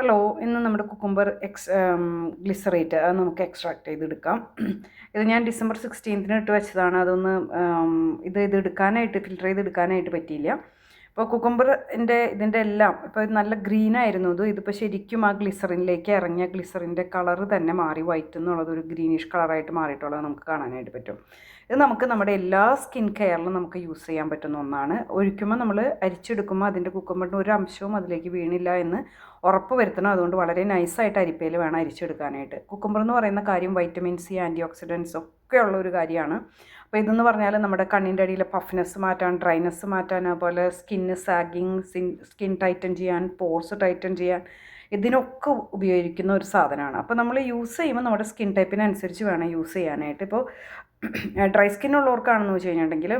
Hello ഇന്ന് നമ്മുടെ cucumber X glycerate അത് നമുക്ക് എക്സ്ട്രാക്ട് ചെയ്തെടുക്കാം. ഇത് ഞാൻ ഡിസംബർ സിക്സ്റ്റീൻത്തിന് ഇട്ട് വെച്ചതാണ്. അതൊന്ന് ഇത് ഇത് എടുക്കാനായിട്ട് ഫിൽറ്റർ ചെയ്ത് എടുക്കാനായിട്ട് പറ്റിയില്ല അപ്പോൾ കുക്കുംബറിന്റെ ഇതിന്റെ എല്ലാം ഇപ്പോൾ നല്ല ഗ്രീൻ ആയിരുന്നു ഇത്. ഇതിപ്പോൾ ശരിക്കും ആ ഗ്ലിസറിനിലേക്ക് ഇറങ്ങിയ ഗ്ലിസറിന്റെ കളറ് തന്നെ മാറി വൈറ്റ് എന്നുള്ളത് ഒരു ഗ്രീനിഷ് കളറായിട്ട് മാറിയിട്ടുള്ളത് നമുക്ക് കാണാനായിട്ട് പറ്റും. ഇത് നമുക്ക് നമ്മുടെ എല്ലാ സ്കിൻ കെയറിലും നമുക്ക് യൂസ് ചെയ്യാൻ പറ്റുന്ന ഒന്നാണ്. ഒഴിക്കുമ്പോൾ നമ്മൾ അരിച്ചെടുക്കുമ്പോൾ അതിന്റെ കുക്കുമ്പറിന്റെ ഒരു അംശവും അതിലേക്ക് വീണില്ല എന്ന് ഉറപ്പ് വരുത്തണം. അതുകൊണ്ട് വളരെ നൈസായിട്ട് അരിപ്പയിൽ വേണം അരിച്ചെടുക്കാനായിട്ട്. കുക്കുമ്പർ എന്ന് പറയുന്ന കാര്യം വൈറ്റമിൻ സി ആന്റി ഓക്സിഡൻസ് ഒക്കെ ഉള്ള ഒരു കാര്യമാണ്. അപ്പോൾ ഇതെന്ന് പറഞ്ഞാൽ നമ്മുടെ കണ്ണിന്റെ അടിയിലെ പഫ്നെസ് മാറ്റാൻ ഡ്രൈനെസ് മാറ്റാൻ അതുപോലെ സ്കിന്ന് സാഗിങ് സ്കിൻ ടൈറ്റൻ ചെയ്യാൻ പോർസ് ടൈറ്റൻ ചെയ്യാൻ ഇതിനൊക്കെ ഉപയോഗിക്കുന്ന ഒരു സാധനമാണ്. അപ്പോൾ നമ്മൾ യൂസ് ചെയ്യുമ്പോൾ നമ്മുടെ സ്കിൻ ടൈപ്പിനനുസരിച്ച് വേണം യൂസ് ചെയ്യാനായിട്ട്. ഇപ്പോൾ ഡ്രൈ സ്കിൻ ഉള്ളവർക്കാണെന്ന് വെച്ച് കഴിഞ്ഞിട്ടുണ്ടെങ്കിൽ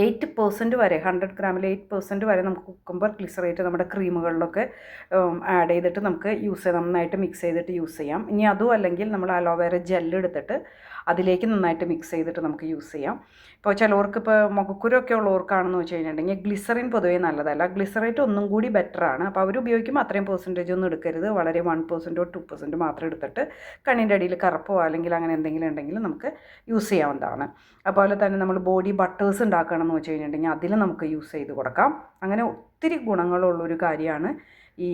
എയ്റ്റ് പെർസെന്റ് വരെ ഹൺഡ്രഡ് ഗ്രാമിൽ എയ്റ്റ് പെർസെന്റ് വരെ നമുക്ക് കുക്കുംബർ ഗ്ലിസറേറ്റ് നമ്മുടെ ക്രീമുകളിലൊക്കെ ആഡ് ചെയ്തിട്ട് നമുക്ക് യൂസ് ചെയ്യാം. നന്നായിട്ട് മിക്സ് ചെയ്തിട്ട് യൂസ് ചെയ്യാം. ഇനി അതും അല്ലെങ്കിൽ നമ്മൾ അലോവേറ ജെല്ല് എടുത്തിട്ട് അതിലേക്ക് നന്നായിട്ട് മിക്സ് ചെയ്തിട്ട് നമുക്ക് യൂസ് ചെയ്യാം. ഇപ്പോൾ ചിലവർക്ക് ഇപ്പോൾ മുഖക്കുരൊക്കെ ഉള്ളവർക്കാണെന്ന് വെച്ച് കഴിഞ്ഞിട്ടുണ്ടെങ്കിൽ ഗ്ലിസറിൻ പൊതുവേ നല്ലതല്ല. ഗ്ലിസറേറ്റ് ഒന്നും കൂടി ബെറ്ററാണ് അപ്പോൾ അവർ ഉപയോഗിക്കുമ്പോൾ അത്രയും പെർസെന്റേജ് ഒന്നും എടുക്കരുത്. വളരെ വൺ പെർസെന്റോ ടു പെർസെന്റ് മാത്രം എടുത്തിട്ട് കണ്ണിന്റെ അടിയിൽ കറുപ്പോ അല്ലെങ്കിൽ അങ്ങനെ എന്തെങ്കിലും ഉണ്ടെങ്കിലും നമുക്ക് യൂസ് ചെയ്യാവുന്നതാണ്. അതുപോലെ തന്നെ നമ്മൾ ബോഡി ബട്ടേഴ്സ് ഉണ്ടാക്കുകയാണെന്ന് വെച്ച് കഴിഞ്ഞിട്ടുണ്ടെങ്കിൽ അതിൽ നമുക്ക് യൂസ് ചെയ്ത് കൊടുക്കാം. അങ്ങനെ ഒത്തിരി ഗുണങ്ങളുള്ളൊരു കാര്യമാണ് ഈ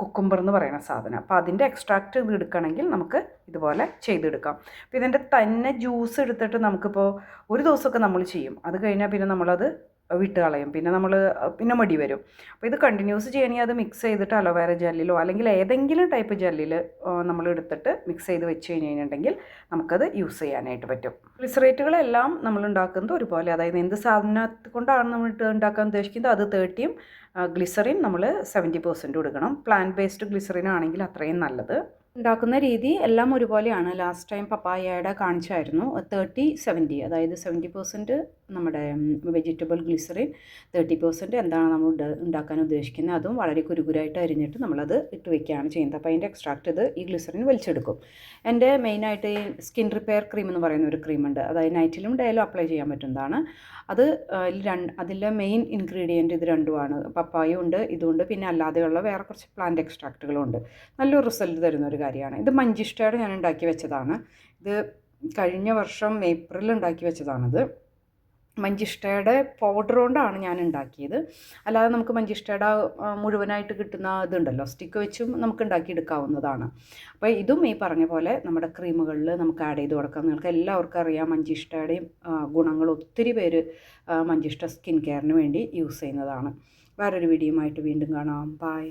കുക്കുംബർ എന്ന് പറയുന്ന സാധനം. അപ്പോൾ അതിന്റെ എക്സ്ട്രാക്റ്റ് ഇത് എടുക്കണമെങ്കിൽ നമുക്ക് ഇതുപോലെ ചെയ്തെടുക്കാം. അപ്പോൾ ഇതിന്റെ തന്നെ ജ്യൂസ് എടുത്തിട്ട് നമുക്കിപ്പോൾ ഒരു ദിവസമൊക്കെ നമ്മൾ ചെയ്യും. അത് കഴിഞ്ഞാൽ പിന്നെ നമ്മളത് വിട്ട് കളയും. പിന്നെ നമ്മൾ പിന്നെ മടി വരും. അപ്പോൾ ഇത് കണ്ടിന്യൂസ് ചെയ്യണമെങ്കിൽ അത് മിക്സ് ചെയ്തിട്ട് അലോവേര ജെല്ലിലോ അല്ലെങ്കിൽ ഏതെങ്കിലും ടൈപ്പ് ജെല്ലിൽ നമ്മൾ എടുത്തിട്ട് മിക്സ് ചെയ്ത് വെച്ച് കഴിഞ്ഞ് കഴിഞ്ഞിട്ടുണ്ടെങ്കിൽ നമുക്കത് യൂസ് ചെയ്യാനായിട്ട് പറ്റും. ഗ്ലിസറേറ്റുകളെല്ലാം നമ്മൾ ഉണ്ടാക്കുന്നത് ഒരുപോലെ. അതായത് എന്ത് സാധനത്തെ കൊണ്ടാണ് നമ്മൾ ഉണ്ടാക്കാൻ ഉദ്ദേശിക്കുന്നത്? അത് തേർട്ടിയും ഗ്ലിസറിൻ നമ്മൾ സെവന്റി പെർസെന്റ് കൊടുക്കണം. പ്ലാന്റ് ബേസ്ഡ് ഗ്ലിസറിൻ ആണെങ്കിൽ അത്രയും നല്ലത്. ഉണ്ടാക്കുന്ന രീതി എല്ലാം ഒരുപോലെയാണ്. ലാസ്റ്റ് ടൈം പപ്പായയുടെ കാണിച്ചായിരുന്നു. തേർട്ടി സെവന്റി അതായത് സെവന്റി പെർസെന്റ് നമ്മുടെ വെജിറ്റബിൾ ഗ്ലിസറിൻ തേർട്ടി പെർസെന്റ് എന്താണ് നമ്മൾ ഉണ്ടാക്കാൻ ഉദ്ദേശിക്കുന്നത്? അതും വളരെ കുരുകുരായിട്ട് അരിഞ്ഞിട്ട് നമ്മളത് ഇട്ട് വയ്ക്കുകയാണ് ചെയ്യുന്നത്. അപ്പോൾ അതിന്റെ എക്സ്ട്രാക്ട് ഇത് ഈ ഗ്ലിസറിൻ വലിച്ചെടുക്കും. എന്റെ മെയിനായിട്ട് ഈ സ്കിൻ റിപ്പയർ ക്രീം എന്ന് പറയുന്ന ഒരു ക്രീമുണ്ട് അതായത് നൈറ്റിലും ഡേയിലും അപ്ലൈ ചെയ്യാൻ പറ്റുന്നതാണ്. അത് രണ്ട് അതിലെ മെയിൻ ഇൻഗ്രീഡിയന്റ് ഇത് രണ്ടുമാണ്. പപ്പായും ഉണ്ട് ഇതുണ്ട്. പിന്നെ അല്ലാതെയുള്ള വേറെ കുറച്ച് പ്ലാന്റ് എക്സ്ട്രാക്റ്റുകളും ഉണ്ട്. നല്ലൊരു റിസൾട്ട് തരുന്ന ഒരു കാര്യമാണ്. ഇത് മഞ്ചിഷ്ടയുടെ ഞാൻ ഉണ്ടാക്കി വെച്ചതാണ്. ഇത് കഴിഞ്ഞ വർഷം ഏപ്രിൽ ഉണ്ടാക്കി വെച്ചതാണിത്. മഞ്ചിഷ്ടയുടെ പൗഡർ കൊണ്ടാണ് ഞാൻ ഉണ്ടാക്കിയത് അല്ലാതെ നമുക്ക് മഞ്ചിഷ്ടയുടെ മുഴുവനായിട്ട് കിട്ടുന്ന ഇതുണ്ടല്ലോ സ്റ്റിക്ക് വെച്ചും നമുക്ക് ഉണ്ടാക്കിയെടുക്കാവുന്നതാണ് അപ്പോൾ ഇതും ഈ പറഞ്ഞ പോലെ നമ്മുടെ ക്രീമുകളിൽ നമുക്ക് ആഡ് ചെയ്ത് കൊടുക്കാം. നിങ്ങൾക്ക് എല്ലാവർക്കും അറിയാം മഞ്ചിഷ്ടയുടെയും ഗുണങ്ങൾ ഒത്തിരി പേര് മഞ്ചിഷ്ട സ്കിൻ കെയറിന് വേണ്ടി യൂസ് ചെയ്യുന്നതാണ്. വേറൊരു ആയിട്ട് വീണ്ടും കാണാം. ബായ്